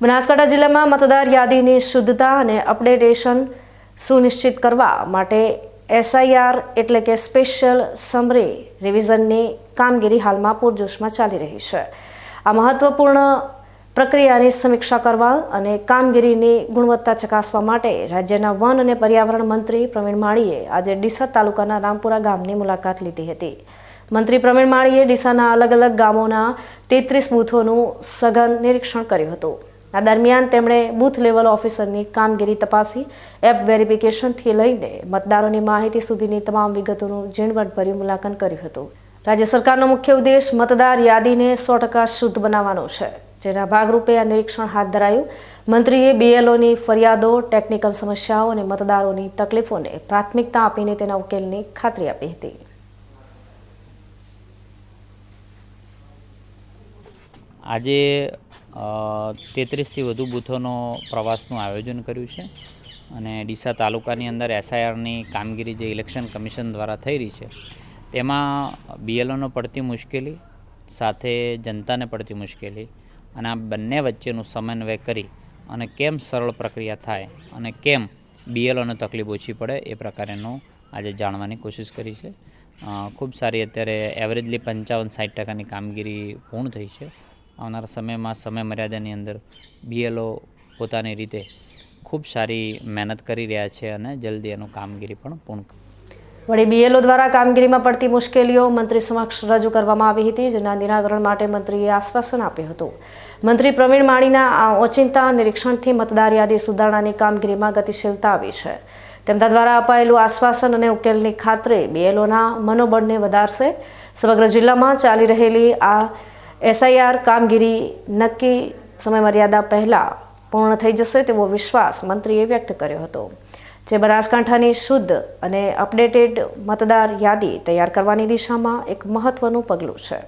બનાસકાંઠા જિલ્લામાં મતદાર યાદીની શુદ્ધતા અને અપડેટેશન સુનિશ્ચિત કરવા માટે એસઆઈઆર એટલે કે સ્પેશિયલ સમરી રિવિઝનની કામગીરી હાલમાં પૂરજોશમાં ચાલી રહી છે. આ મહત્વપૂર્ણ પ્રક્રિયાની સમીક્ષા કરવા અને કામગીરીની ગુણવત્તા ચકાસવા માટે રાજ્યના વન અને પર્યાવરણ મંત્રી પ્રવીણ માળીએ આજે ડીસા તાલુકાના રામપુરા ગામની મુલાકાત લીધી હતી. મંત્રી પ્રવીણ માળીએ ડીસાના અલગ અલગ ગામોના તેત્રીસ બૂથોનું સઘન નિરીક્ષણ કર્યું હતું. આ દરમિયાન તેમણે બૂથ લેવલ ઓફિસરની કામગીરી તપાસી, એપ વેરિફિકેશનથી લઈને મતદારોની માહિતી સુધીની તમામ વિગતોનું ઝીણવટભર્યું મુલાંકન કર્યું હતું. રાજ્ય સરકારનો મુખ્ય ઉદ્દેશ મતદાર યાદીને સો ટકા શુદ્ધ બનાવવાનો છે, જેના ભાગરૂપે આ નિરીક્ષણ હાથ ધરાયું. મંત્રીએ બીએલઓની ફરિયાદો, ટેકનિકલ સમસ્યાઓ અને મતદારોની તકલીફોને પ્રાથમિકતા આપીને તેના ઉકેલની ખાતરી આપી હતી. આજે તેત્રીસથી વધુ બૂથોનો પ્રવાસનું આયોજન કર્યું છે અને ડીસા તાલુકાની અંદર એસઆઈઆરની કામગીરી જે ઇલેક્શન કમિશન દ્વારા થઈ રહી છે, તેમાં બીએલઓનો પડતી મુશ્કેલી, સાથે જનતાને પડતી મુશ્કેલી અને આ બંને વચ્ચેનું સમન્વય કરી અને કેમ સરળ પ્રક્રિયા થાય અને કેમ બીએલઓને તકલીફ ઓછી પડે એ પ્રકારેનું આજે જાણવાની કોશિશ કરી છે. ખૂબ સારી અત્યારે એવરેજલી પંચાવન સાઠ ટકાની કામગીરી પૂર્ણ થઈ છે. આવનારા સમયમાં સમય મર્યાદાની અંદર બીએલઓ પોતાની રીતે ખૂબ સારી મહેનત કરી રહ્યા છે અને જલ્દી એનું કામગીરી પણ પૂર્ણ વળી બીએલઓ દ્વારા કામગીરીમાં પડતી મુશ્કેલીઓ મંત્રી સમક્ષ રજૂ કરવામાં આવી હતી, જેના નિરાકરણ માટે મંત્રીએ આશ્વાસન આપ્યું હતું. મંત્રી પ્રવીણ માણીના આ ઓચિંતા નિરીક્ષણથી મતદાર યાદી સુધારણાની કામગીરીમાં ગતિશીલતા આવી છે. તેમના દ્વારા અપાયેલું આશ્વાસન અને ઉકેલની ખાતરી બીએલઓના મનોબળને વધારશે. સમગ્ર જિલ્લામાં ચાલી રહેલી આ એસઆઈઆર કામગીરી નક્કી સમયમર્યાદા પહેલાં પૂર્ણ થઈ જશે તેવો વિશ્વાસ મંત્રીએ વ્યક્ત કર્યો હતો જે બનાસકાંઠાની શુદ્ધ અને અપડેટેડ મતદાર યાદી તૈયાર કરવાની દિશામાં એક મહત્વનું પગલું છે.